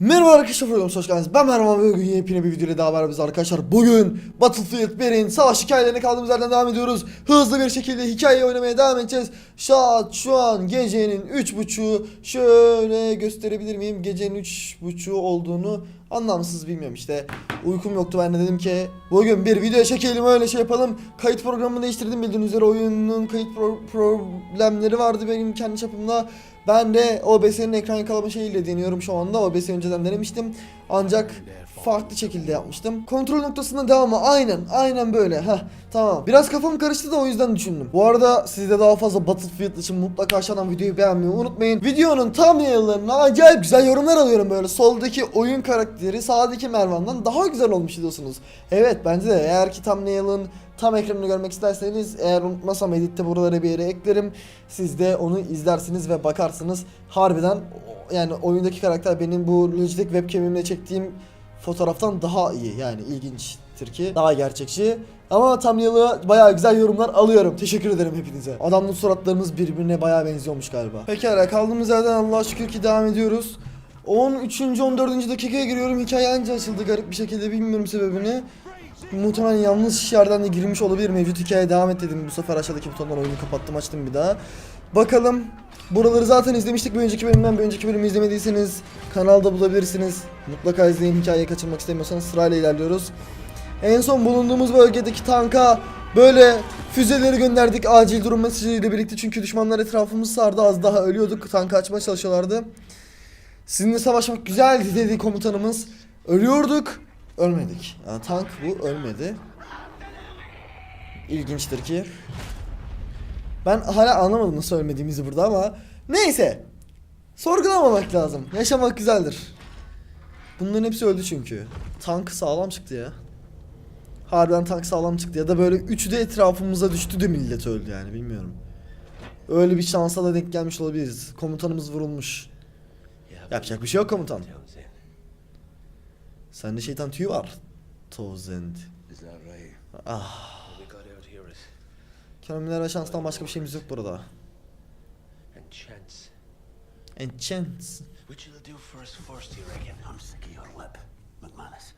Merhaba arkadaşlar, videomuza hoş geldiniz. Ben Merhaba ve bugün yepyeni bir videoyla daha beraberiz arkadaşlar. Bugün Battlefield 1'in savaş hikayelerine kaldığımız yerden devam ediyoruz. Hızlı bir şekilde hikayeyi oynamaya devam edeceğiz. Saat şu an gecenin 3.30'u. Şöyle gösterebilir miyim? Gecenin 3.30'u olduğunu anlamsız bilmiyorum işte. Uykum yoktu ben de dedim ki bugün bir video çekelim öyle şey yapalım. Kayıt programını değiştirdim bildiğiniz üzere oyunun kayıt pro- problemleri vardı benim kendi çapımda. Ben de OBS'nin ekran yakalama şeyiyle deniyorum şu anda. OBS önceden denemiştim. Ancak farklı şekilde yapmıştım. Kontrol noktasında devamı aynen aynen böyle. Heh tamam. Biraz kafam karıştı da o yüzden düşündüm. Bu arada siz de daha fazla Battlefield için mutlaka aşağıdan videoyu beğenmeyi unutmayın. Videonun tam yayınlarına acayip güzel yorumlar alıyorum böyle. Soldaki oyun karakteri sağdaki Mervan'dan daha güzel olmuş diyorsunuz. Evet bence de eğer ki thumbnail'ın tam ekranını görmek isterseniz eğer unutmasam editte buralara bir yere eklerim. Siz de onu izlersiniz ve bakarsınız. Harbiden yani oyundaki karakter benim bu Logitech webcam'imle çektiğim fotoğraftan daha iyi. Yani ilginçtir ki daha gerçekçi. Ama tam yılı bayağı güzel yorumlar alıyorum. Teşekkür ederim hepinize. Adamın suratlarımız birbirine bayağı benziyormuş galiba. Pekala kaldığımız yerden Allah'a şükür ki devam ediyoruz. 13. 14. dakikaya giriyorum. Hikaye anca açıldı garip bir şekilde bilmiyorum sebebini. Muhtemelen yanlış yerden de girmiş olabilir. Mevcut hikaye devam et dedim. Bu sefer aşağıdaki butondan oyunu kapattım açtım bir daha. Bakalım. Buraları zaten izlemiştik bir önceki bölümden. Bir önceki bölümü izlemediyseniz kanalda bulabilirsiniz. Mutlaka izleyin hikayeyi kaçırmak istemiyorsanız sırayla ilerliyoruz. En son bulunduğumuz bölgedeki tanka böyle füzeleri gönderdik acil durum mesajıyla birlikte çünkü düşmanlar etrafımızı sardı az daha ölüyorduk tankı açmaya çalışıyorlardı. Sizinle savaşmak güzeldi dedi komutanımız. Ölüyorduk, ölmedik. Yani tank bu ölmedi. İlginçtir ki. Ben hala anlamadım nasıl ölmediğimizi burada ama neyse. Sorgulamamak lazım. Yaşamak güzeldir. Bunların hepsi öldü çünkü. Tank sağlam çıktı ya. Harbiden tank sağlam çıktı ya da böyle üçü de etrafımıza düştü de millet öldü yani bilmiyorum. Öyle bir şansa da denk gelmiş olabiliriz. Komutanımız vurulmuş. Yapacak bir şey yok komutan. Sende şeytan tüyü var. Tozend. Ah. Kendimler ve şanstan başka bir şeyimiz yok burada. and chance. And chance. Which will do first first, you reckon? I'm sick of your lip, McManus.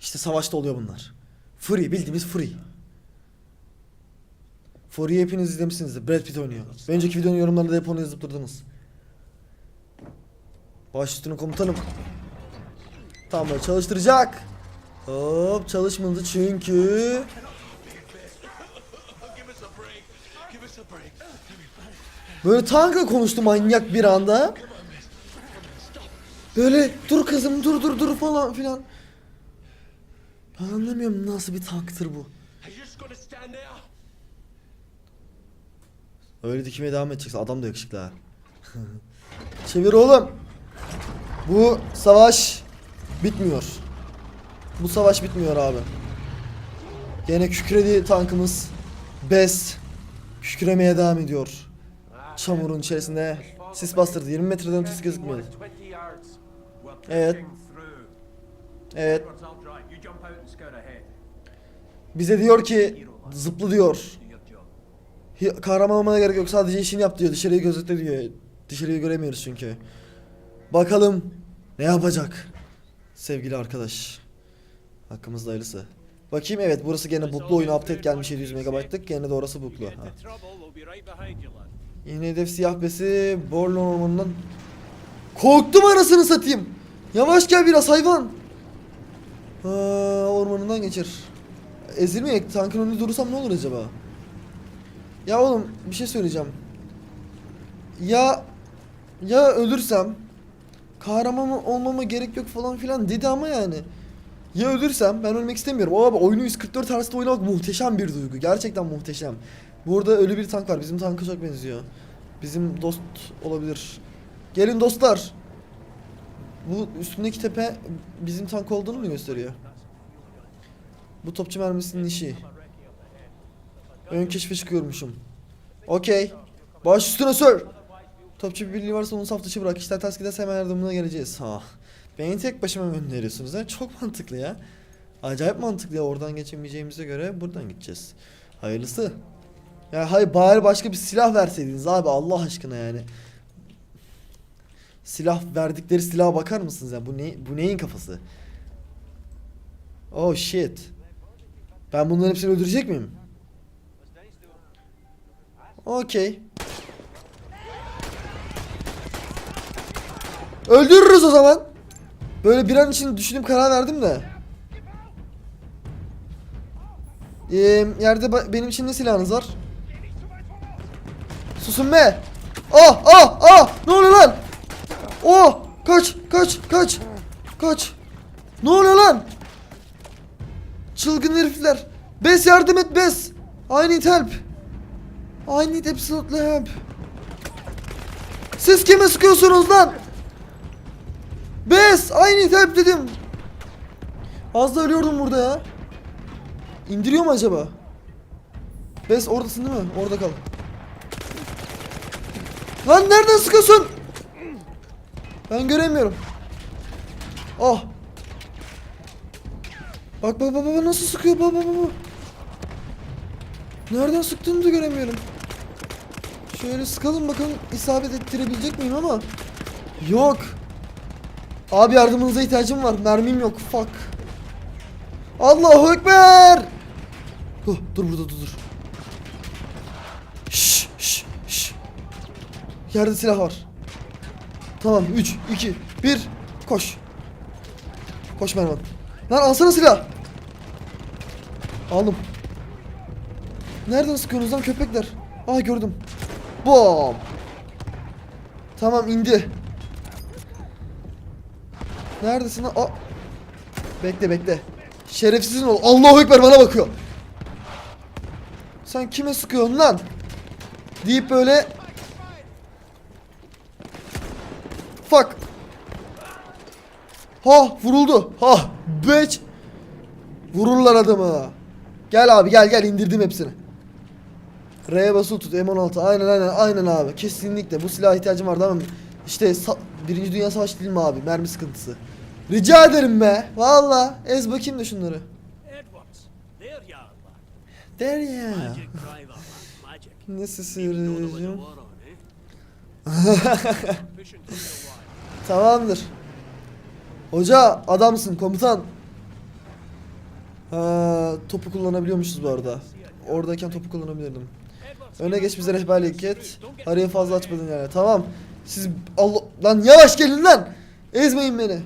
İşte savaşta oluyor bunlar. Free bildiğimiz free. Fury'yi hepiniz izlemişsinizdir. Brad Pitt oynuyor. Bir önceki videonun yorumlarında da hep onu yazıp durdunuz. Baş üstüne komutanım. Tam böyle çalıştıracak. Hop çalışmadı çünkü. Böyle tankla konuştu manyak bir anda. Böyle dur kızım dur dur dur falan filan. Ben anlamıyorum nasıl bir tanktır bu. Öyle dikmeye devam edeceksin. Adam da yakışıklı ha. Çevir oğlum. Bu savaş bitmiyor. Bu savaş bitmiyor abi. Gene kükredi tankımız. Bes. Kükremeye devam ediyor. Çamurun içerisinde. Sis bastırdı. 20 metreden ötesi gözükmüyor. Evet. Evet. Bize diyor ki zıplı diyor. Kahraman olmana gerek yok sadece işini yap diyor dışarıyı gözetle diyor Dışarıyı göremiyoruz çünkü Bakalım ne yapacak Sevgili arkadaş Hakkımızda hayırlısı Bakayım evet burası gene buklu oyun update gelmiş 700 MB'lık gene de orası buklu ha. Yine hedef siyah besi Borlon ormanından Korktum arasını satayım Yavaş gel biraz hayvan Aa, Ormanından geçir Ezilmeyek tankın önünde durursam ne olur acaba ya oğlum bir şey söyleyeceğim. Ya ya ölürsem kahraman olmama gerek yok falan filan dedi ama yani. Ya ölürsem ben ölmek istemiyorum. Abi oyunu 144 Hz'de oynamak muhteşem bir duygu. Gerçekten muhteşem. Burada ölü bir tank var. Bizim tanka çok benziyor. Bizim dost olabilir. Gelin dostlar. Bu üstündeki tepe bizim tank olduğunu mu gösteriyor? Bu topçu mermisinin işi. Ön keşfe çıkıyormuşum. Okey. Baş üstüne sür. Topçu bir birliği varsa onu saf dışı bırak. İşler ters giderse hemen yardımına geleceğiz. Ha. Beni tek başıma gönderiyorsunuz ha. Çok mantıklı ya. Acayip mantıklı ya. Oradan geçemeyeceğimize göre buradan gideceğiz. Hayırlısı. Ya hayır bari başka bir silah verseydiniz abi Allah aşkına yani. Silah verdikleri silaha bakar mısınız ya? Bu ne bu neyin kafası? Oh shit. Ben bunların hepsini öldürecek miyim? Okey. Öldürürüz o zaman. Böyle bir an için düşünüp karar verdim de. Ee, yerde benim için ne silahınız var? Susun be. Ah ah ah ne oluyor lan? Oh kaç kaç kaç kaç. Ne oluyor lan? Çılgın herifler. Bes yardım et Bes. I need help. I need absolutely help. Siz kime sıkıyorsunuz lan? Bes need help dedim. Az da ölüyordum burada ya. İndiriyor mu acaba? Bes oradasın değil mi? Orada kal. Lan nereden sıkıyorsun? Ben göremiyorum. Ah. Bak bak bak bak nasıl sıkıyor bak bak bak. Nereden sıktığını da göremiyorum. Şöyle sıkalım bakalım isabet ettirebilecek miyim ama Yok Abi yardımınıza ihtiyacım var. Mermim yok. Fuck. Allahu Ekber! Huh, Dur burada dur dur. Şş şş şş Yerde silah var. Tamam 3 2 1 Koş. Koş Mervan. Lan alsana silah. Aldım. Nereden sıkıyorsunuz lan köpekler? Aa gördüm. Bom. Tamam indi. Neredesin lan? Aa. Bekle bekle. Şerefsizin ol. Allahu Ekber bana bakıyor. Sen kime sıkıyorsun lan? Deyip böyle Fuck. Ha vuruldu. Ha bitch. Vururlar adamı. Gel abi gel gel indirdim hepsini. R'ye basılı tut M16 aynen aynen aynen abi kesinlikle bu silaha ihtiyacım vardı ama işte Birinci Dünya Savaşı değil mi abi mermi sıkıntısı. Rica ederim be valla ez bakayım da şunları. Der ya. Nasıl wire. Tamamdır. Hoca adamsın komutan. Ha, topu kullanabiliyormuşuz bu arada. Oradayken topu kullanabilirdim. Öne geç bize rehberlik et. Harayı fazla açmadın yani. Tamam. Siz Allah lan yavaş gelin lan. Ezmeyin beni.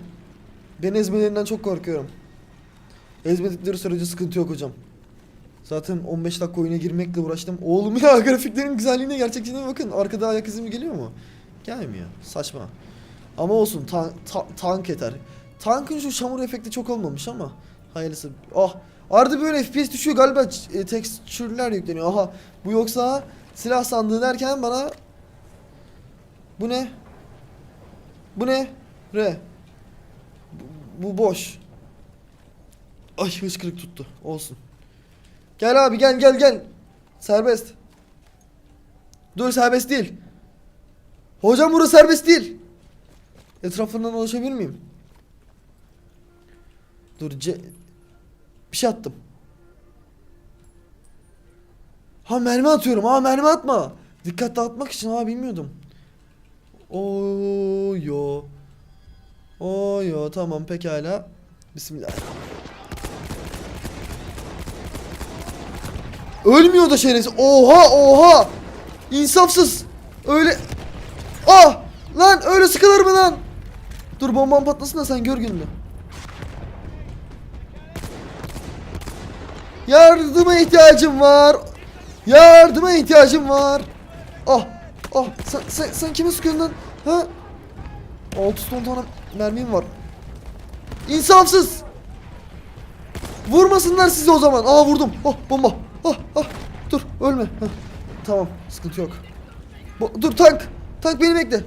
Ben ezmelerinden çok korkuyorum. Ezmedikleri sürece sıkıntı yok hocam. Zaten 15 dakika oyuna girmekle uğraştım. Oğlum ya grafiklerin güzelliğine gerçekçiliğine bakın. Arkada ayak izi mi geliyor mu? Gelmiyor. Saçma. Ama olsun tan- ta- tank yeter. Tankın şu çamur efekti çok olmamış ama hayırlısı. Ah arada böyle FPS düşüyor galiba e, tekstürler yükleniyor. Aha bu yoksa silah sandığı derken bana bu ne? Bu ne? R. Bu, bu boş. Ay hıçkırık tuttu. Olsun. Gel abi gel gel gel. Serbest. Dur serbest değil. Hocam burası serbest değil. Etrafından ulaşabilir miyim? Dur C... Bir şey attım. Ha mermi atıyorum. Ha mermi atma. Dikkat dağıtmak için ha bilmiyordum. Oo yo. Oo yo tamam pekala. Bismillah. Ölmüyor da şerefsiz. Oha oha. İnsafsız. Öyle. Ah! Lan öyle sıkılır mı lan? Dur bomban patlasın da sen gör gününü. Yardıma ihtiyacım var. Yardıma ihtiyacım var. Ah! Ah! Sen, sen, sen kime sıkıyorsun lan? Ha? 610 tane mermim var. İnsafsız! Vurmasınlar sizi o zaman. Aa vurdum. Oh bomba. Ah ah. Dur ölme. Heh. Tamam sıkıntı yok. Bo- dur tank. Tank beni bekle.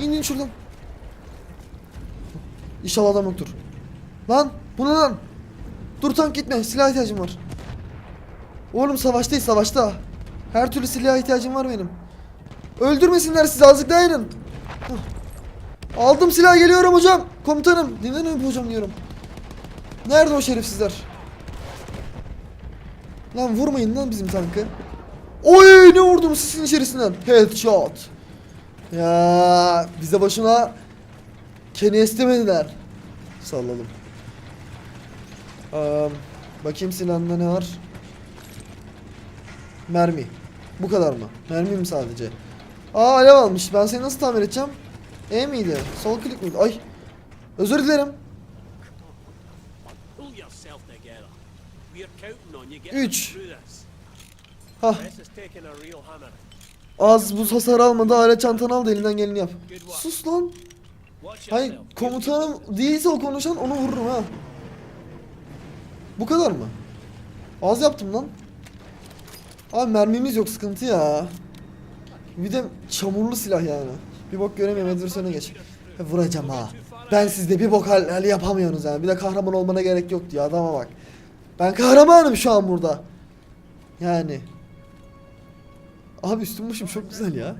İn in şuradan. İnşallah adam yoktur. Lan bu ne lan? Dur tank gitme silah ihtiyacım var. Oğlum savaştayız savaşta. Her türlü silaha ihtiyacım var benim. Öldürmesinler sizi azıcık dayanın. Aldım silah geliyorum hocam. Komutanım. Dinlenin hocam diyorum. Nerede o şerefsizler? Lan vurmayın lan bizim tankı. Oy ne vurdum sisin içerisinden. Headshot. Ya bize boşuna Kenny istemediler. Salladım. Am, bakayım silahında ne var? Mermi. Bu kadar mı? Mermi mi sadece? Aa alev almış. Ben seni nasıl tamir edeceğim? E miydi? Sol klik miydi? Ay. Özür dilerim. Pull yourself together. We're counting on you getting Üç. through this. Hah. Az buz hasar almadı. Alet çantanı al da elinden geleni yap. Sus lan. Hayır komutanım değilse o konuşan onu vururum ha. Bu kadar mı? Az yaptım lan. Abi mermimiz yok sıkıntı ya. Bir de çamurlu silah yani. Bir bok göremiyorum Edwardson'a geç. Ya vuracağım ha. Ben sizde bir bok hal, hal yapamıyorsunuz yani. Bir de kahraman olmana gerek yok diyor adama bak. Ben kahramanım şu an burada. Yani. Abi üstüm çok güzel ya.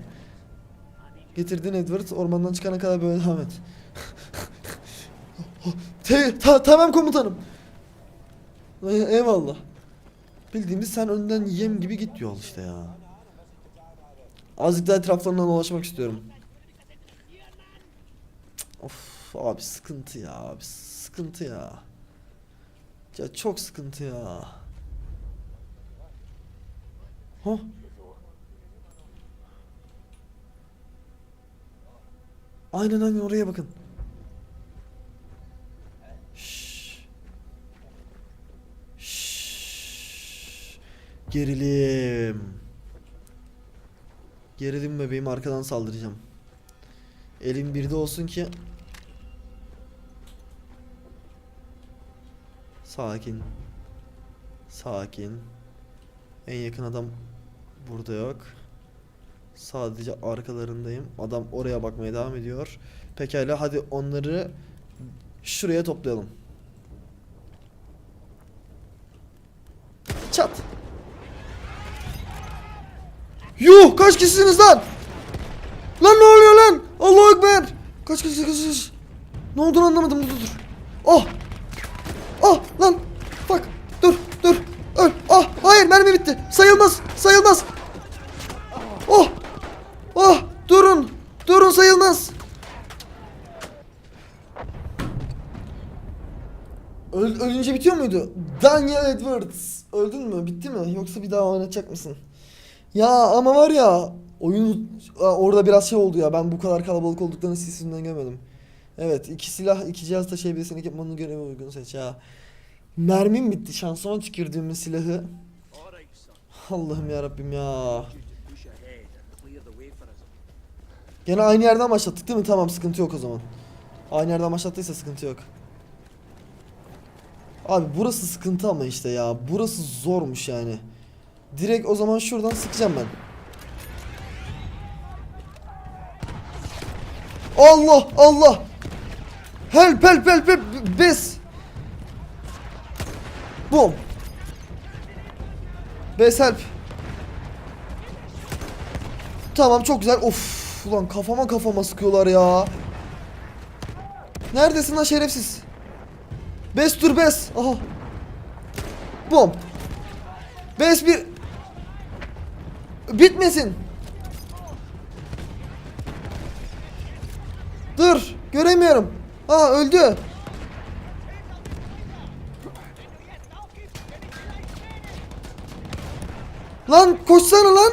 Getirdin Edward ormandan çıkana kadar böyle devam et. Te- ta- tamam komutanım. Ey- eyvallah. Bildiğimiz sen önden yem gibi git yol işte ya. Azıcık daha etraflarından dolaşmak istiyorum. Of abi sıkıntı ya abi sıkıntı ya. Ya çok sıkıntı ya. Hah. Aynen aynen oraya bakın. Şşş. Şşş. Gerilim. Gerilim bebeğim arkadan saldıracağım. Elim birde olsun ki Sakin. Sakin. En yakın adam burada yok. Sadece arkalarındayım. Adam oraya bakmaya devam ediyor. Pekala hadi onları şuraya toplayalım. Çat. Yuh kaç kişisiniz lan ne oluyor lan? Allahu Kaç kişi kaç kişi? Ne olduğunu anlamadım dur dur. Oh. Oh lan. Bak dur dur. Öl. Ah hayır mermi bitti. Sayılmaz sayılmaz. Oh. Oh durun. Durun sayılmaz. Öl, ölünce bitiyor muydu? Daniel Edwards. Öldün mü? Bitti mi? Yoksa bir daha oynayacak mısın? Ya ama var ya oyun Aa, orada biraz şey oldu ya. Ben bu kadar kalabalık olduklarını sesinden görmedim. Evet iki silah iki cihaz taşıyabilirsin ekipmanını göreve uygun seç ya. Mermim bitti. Şansıma tükürdüğümün silahı. Allah'ım ya Rabbim ya. Gene aynı yerden başlattık değil mi? Tamam sıkıntı yok o zaman. Aynı yerden başlattıysa sıkıntı yok. Abi burası sıkıntı ama işte ya. Burası zormuş yani. Direkt o zaman şuradan sıkacağım ben. Allah Allah. Help help help help. Bes. Boom. Bes help. Tamam çok güzel. Of ulan kafama kafama sıkıyorlar ya. Neredesin lan şerefsiz? Bes dur bes. Aha. Bom. Bes bir. Bitmesin. Dur. Göremiyorum. Aa öldü. Lan koşsana lan.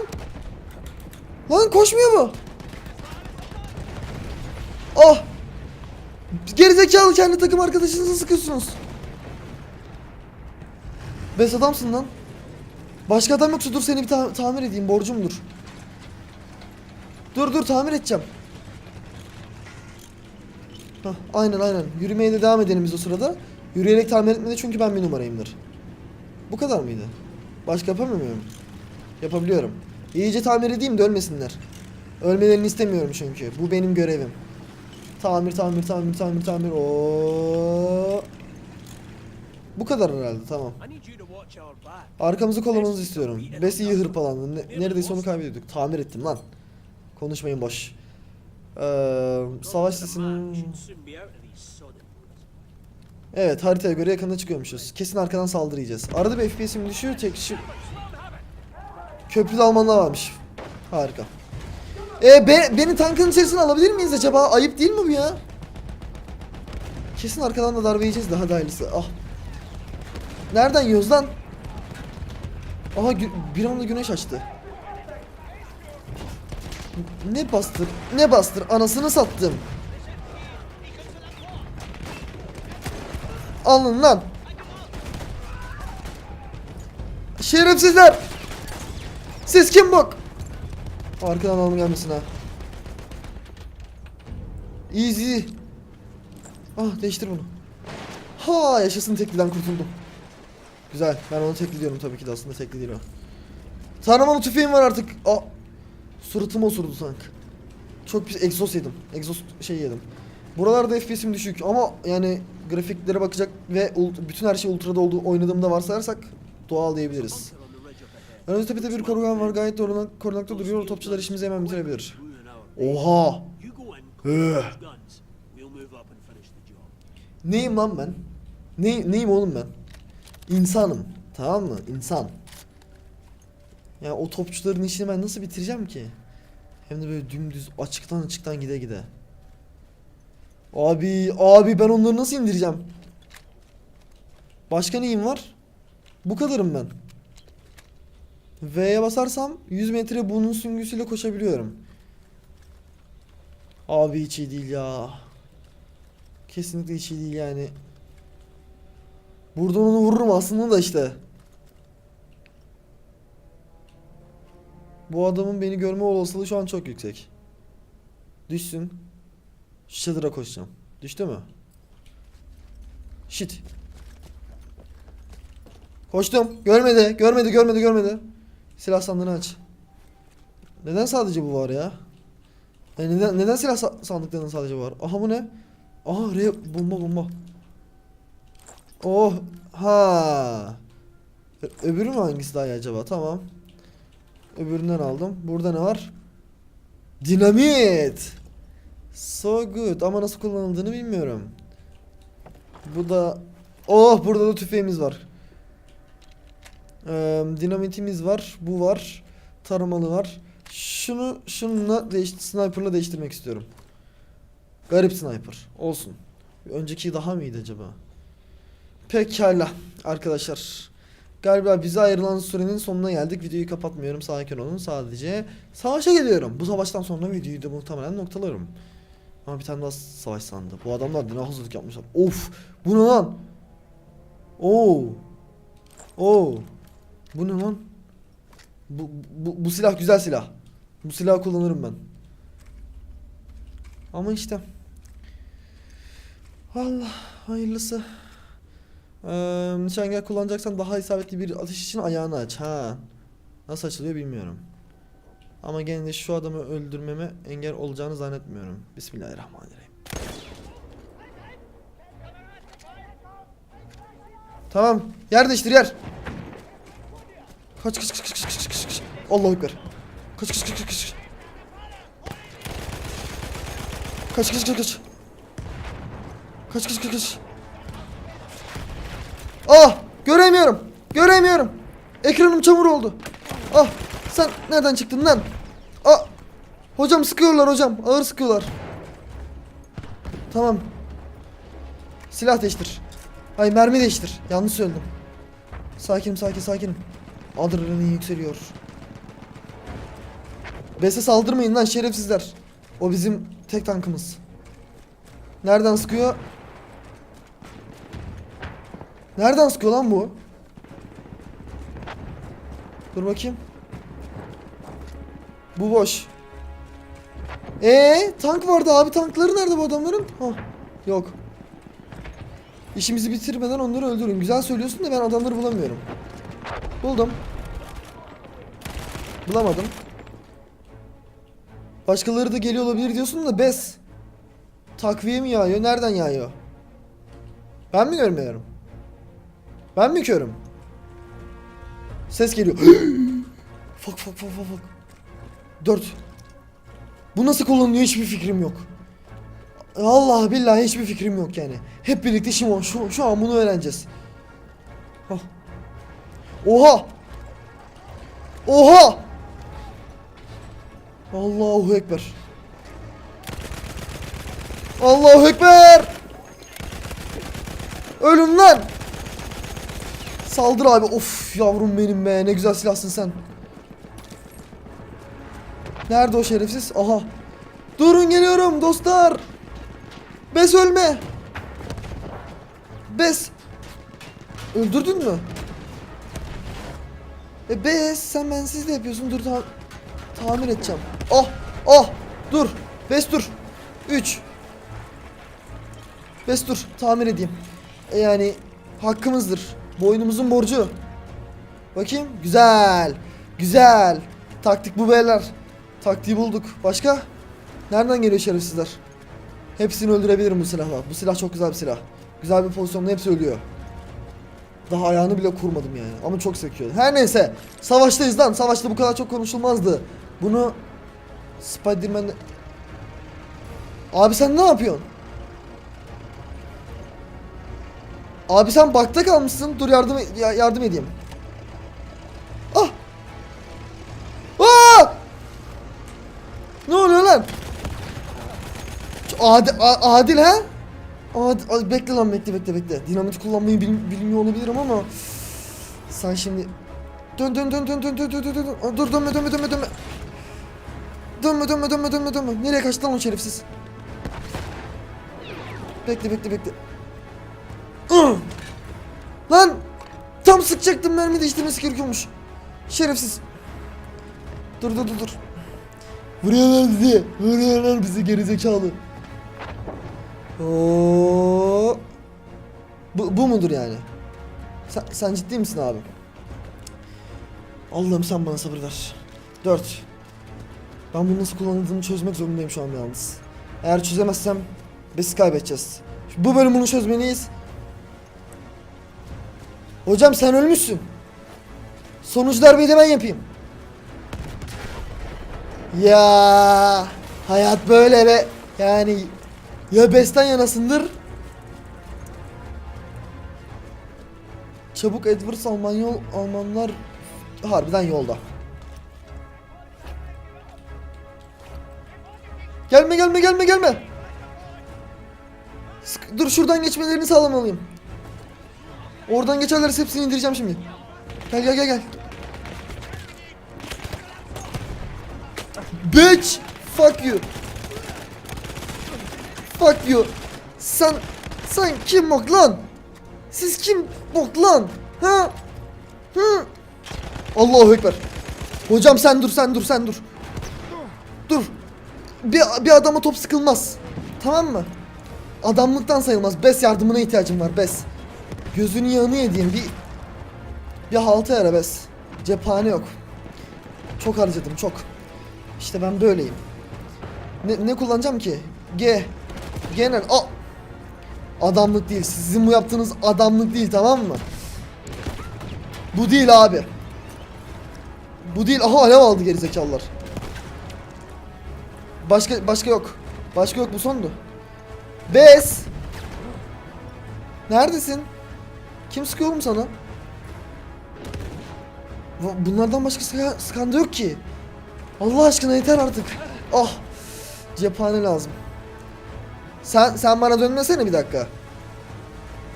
Lan koşmuyor mu? Ah! Gerizekalı kendi takım arkadaşınızı sıkıyorsunuz. Bes adamsın lan. Başka adam yoksa dur seni bir ta- tamir edeyim borcumdur. Dur dur tamir edeceğim. Hah, aynen aynen. Yürümeye de devam edelim biz o sırada. Yürüyerek tamir etmede çünkü ben bir numarayımdır. Bu kadar mıydı? Başka yapamıyor muyum? Yapabiliyorum. İyice tamir edeyim de ölmesinler. Ölmelerini istemiyorum çünkü. Bu benim görevim. Tamir, tamir, tamir, tamir, tamir. Oo. Bu kadar herhalde tamam. Arkamızı kollamanızı istiyorum. Bes iyi hırpalandı. Ne- neredeyse onu kaybediyorduk. Tamir ettim lan. Konuşmayın boş. Ee, savaş sesinin... Evet haritaya göre yakında çıkıyormuşuz. Kesin arkadan saldırı. Arada bir FPS'im düşüyor. Tek şu... Köprülü Almanlar varmış. Harika. E be, beni tankın içerisine alabilir miyiz acaba? Ayıp değil mi bu ya? Kesin arkadan da darbe yiyeceğiz daha da hayırlısı. Ah. Nereden yiyoruz lan? Aha bir anda güneş açtı. Ne bastır? Ne bastır? Anasını sattım. Alın lan. Şerefsizler. Siz kim bak? Arkadan alım gelmesin ha. Easy. Ah değiştir bunu. Ha yaşasın tekliden kurtuldum. Güzel. Ben onu tekli diyorum tabii ki de aslında tekli değil o. Tanrımanın tüfeğim var artık. Aa. Suratıma osurdu tank. Çok pis egzoz yedim. Egzoz şey yedim. Buralarda FPS'im düşük ama yani grafiklere bakacak ve bütün her şey ultra'da olduğu oynadığımda varsayarsak doğal diyebiliriz. Önümüzde tepede bir korugan var gayet doğru korunakta duruyor. Topçular işimizi hemen bitirebilir. Oha! Neyim lan ben? Ne, neyim oğlum ben? İnsanım. Tamam mı? İnsan. Ya o topçuların işini ben nasıl bitireceğim ki? Hem de böyle dümdüz açıktan açıktan gide gide. Abi, abi ben onları nasıl indireceğim? Başka neyim var? Bu kadarım ben. V'ye basarsam 100 metre bunun süngüsüyle koşabiliyorum. Abi hiç iyi değil ya. Kesinlikle hiç iyi değil yani. Buradan onu vururum aslında da işte. Bu adamın beni görme olasılığı şu an çok yüksek. Düşsün. Şu çadıra koşacağım. Düştü mü? Shit. Koştum. Görmedi. Görmedi. Görmedi. Görmedi. Silah sandığını aç. Neden sadece bu var ya? Yani neden, neden silah sa- sandıklarının sadece var? Aha bu ne? Aha re bomba bomba. Oh ha. Ö- öbürü mü hangisi daha iyi acaba? Tamam. Öbüründen aldım. Burada ne var? Dinamit. So good ama nasıl kullanıldığını bilmiyorum. Bu da Oh burada da tüfeğimiz var. Ee, dinamitimiz var. Bu var. Taramalı var. Şunu şununla değiş sniper'la değiştirmek istiyorum. Garip sniper. Olsun. Önceki daha mıydı acaba? Pekala arkadaşlar. Galiba bize ayrılan sürenin sonuna geldik. Videoyu kapatmıyorum. Sakin olun. Sadece savaşa geliyorum. Bu savaştan sonra videoyu da muhtemelen noktalarım. Ama bir tane daha savaş sandı. Bu adamlar hazırlık yapmışlar. Of! Bu ne lan? Oo! Oo! Bu ne lan? Bu, bu, bu silah güzel silah. Bu silahı kullanırım ben. Ama işte. Allah hayırlısı. Ee, nişangah kullanacaksan daha isabetli bir atış için ayağını aç. Ha. Nasıl açılıyor bilmiyorum. Ama gene de şu adamı öldürmeme engel olacağını zannetmiyorum. Bismillahirrahmanirrahim. Tamam. Yer değiştir yer. Kaç kaç kaç kaç kaç kaç kaç. Allahu ekber. Kaç kaç kaç kaç. Kaç kaç kaç kaç. Kaç kaç kaç kaç. Ah! Göremiyorum. Göremiyorum. Ekranım çamur oldu. Ah! Sen nereden çıktın lan? Ah! Hocam sıkıyorlar hocam. Ağır sıkıyorlar. Tamam. Silah değiştir. Ay mermi değiştir. Yanlış söyledim. Sakinim sakin sakinim. Adrenalin yükseliyor. Bese saldırmayın lan şerefsizler. O bizim tek tankımız. Nereden sıkıyor? Nereden sıkıyor lan bu? Dur bakayım. Bu boş. Ee, tank vardı abi. Tankları nerede bu adamların? Hah, yok. İşimizi bitirmeden onları öldürün. Güzel söylüyorsun da ben adamları bulamıyorum. Buldum. Bulamadım. Başkaları da geliyor olabilir diyorsun da bes. Takviye mi yağıyor? Nereden yağıyor? Ben mi görmüyorum? Ben mi körüm? Ses geliyor. fak fak fak fak fak. Dört. Bu nasıl kullanılıyor hiçbir fikrim yok. Allah billahi hiçbir fikrim yok yani. Hep birlikte şimdi şu, şu an bunu öğreneceğiz. Hah. Oha! Oha! Allahu Ekber. Allahu Ekber! Ölün lan. Saldır abi. Of yavrum benim be. Ne güzel silahsın sen. Nerede o şerefsiz? Aha. Durun geliyorum dostlar. Bes ölme. Bes. Öldürdün mü? E Bes sen bensiz de yapıyorsun. Dur ta tamir edeceğim. Oh oh dur. Bes dur. 3 Bes dur tamir edeyim. E yani hakkımızdır. Boynumuzun borcu. Bakayım. Güzel. Güzel. Taktik bu beyler. Taktiği bulduk. Başka? Nereden geliyor şerefsizler? Hepsini öldürebilirim bu silahla. Bu silah çok güzel bir silah. Güzel bir pozisyonda hepsi ölüyor. Daha ayağını bile kurmadım yani. Ama çok sekiyor. Her neyse. Savaştayız lan. Savaşta bu kadar çok konuşulmazdı. Bunu Spiderman Abi sen ne yapıyorsun? Abi sen bakta kalmışsın. Dur yardım ya- yardım edeyim. Ah! Aa! Ne oluyor lan? Adil, adil ha? Adil, a- bekle lan bekle bekle bekle. Dinamit kullanmayı bil- bilmiyor olabilirim ama sen şimdi dön dön dön dön dön dön dön dön dön. Dur dönme dönme dönme dönme. Dönme dönme dönme dönme dönme. Nereye kaçtı lan o şerefsiz? Bekle bekle bekle. Lan! Tam sıkacaktım mermi değiştirmesi gerekiyormuş. Şerefsiz. Dur dur dur dur. Vuruyorlar bizi. Vuruyorlar bizi gerizekalı. Oo. Bu, bu mudur yani? Sen, sen ciddi misin abi? Allah'ım sen bana sabır ver. 4. Ben bunu nasıl kullanıldığını çözmek zorundayım şu an yalnız. Eğer çözemezsem biz kaybedeceğiz. Bu bölüm bunu çözmeliyiz. Hocam sen ölmüşsün. Sonucu darbeyi de ben yapayım. Ya hayat böyle be. Yani ya besten yanasındır. Çabuk Edwards Alman yol Almanlar harbiden yolda. Gelme gelme gelme gelme. Dur şuradan geçmelerini sağlamalıyım. Oradan geçerlerse hepsini indireceğim şimdi. Gel gel gel gel. Bitch! Fuck you. Fuck you. Sen sen kim bok lan? Siz kim bok lan? Ha? Hı? Allahu ekber. Hocam sen dur sen dur sen dur. Dur. Bir, bir adama top sıkılmaz. Tamam mı? Adamlıktan sayılmaz. Bes yardımına ihtiyacım var. Bes. Gözünün yağını yediğim bir bir halta yara bes. Cephane yok. Çok harcadım çok. İşte ben böyleyim. Ne, ne kullanacağım ki? G. Genel. A. Adamlık değil. Sizin bu yaptığınız adamlık değil tamam mı? Bu değil abi. Bu değil. Aha alev aldı gerizekalılar. Başka başka yok. Başka yok bu sondu. Bes. Neredesin? Kim sıkıyor oğlum sana? Bu- Bunlardan başka da yok ki. Allah aşkına yeter artık. Ah. Cephane lazım. Sen sen bana dönmesene bir dakika.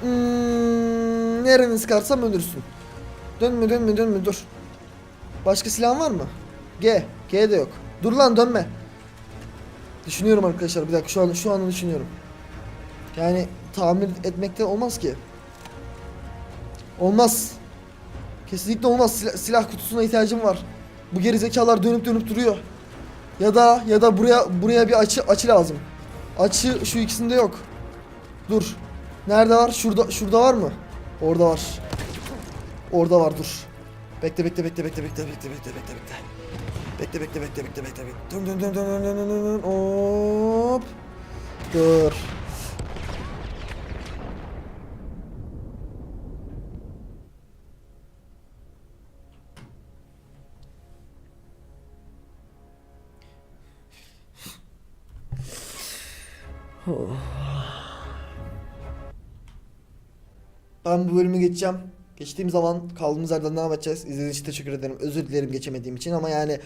Hmm, nereni sıkarsam ölürsün. Dönme dönme dönme dur. Başka silahın var mı? G. G de yok. Dur lan dönme. Düşünüyorum arkadaşlar bir dakika şu an şu an düşünüyorum. Yani tamir etmekte olmaz ki. Olmaz. Kesinlikle olmaz. Silah, silah kutusuna ihtiyacım var. Bu gerizekalılar dönüp dönüp duruyor. Ya da ya da buraya buraya bir açı açı lazım. Açı şu ikisinde yok. Dur. Nerede var? Şurada şurada var mı? Orada var. Orada var dur. Bekle bekle bekle bekle bekle bekle bekle bekle bekle. Bekle bekle bekle bekle bekle bekle. Dön dön dön dön dön dön dön dön. Hop. Dur. Ben bu bölümü geçeceğim. Geçtiğim zaman kaldığımız yerden devam edeceğiz. İzlediğiniz için teşekkür ederim. Özür dilerim geçemediğim için ama yani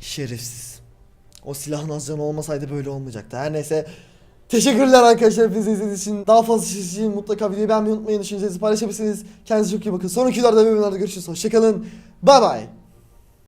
şerefsiz. O silahın az canı olmasaydı böyle olmayacaktı. Her neyse Teşekkürler arkadaşlar hepinize izlediğiniz için. Daha fazla şey için mutlaka videoyu beğenmeyi unutmayın. Düşüncelerinizi paylaşabilirsiniz. Kendinize çok iyi bakın. Sonraki videolarda ve bölümlerde görüşürüz. Hoşçakalın. Bay bay.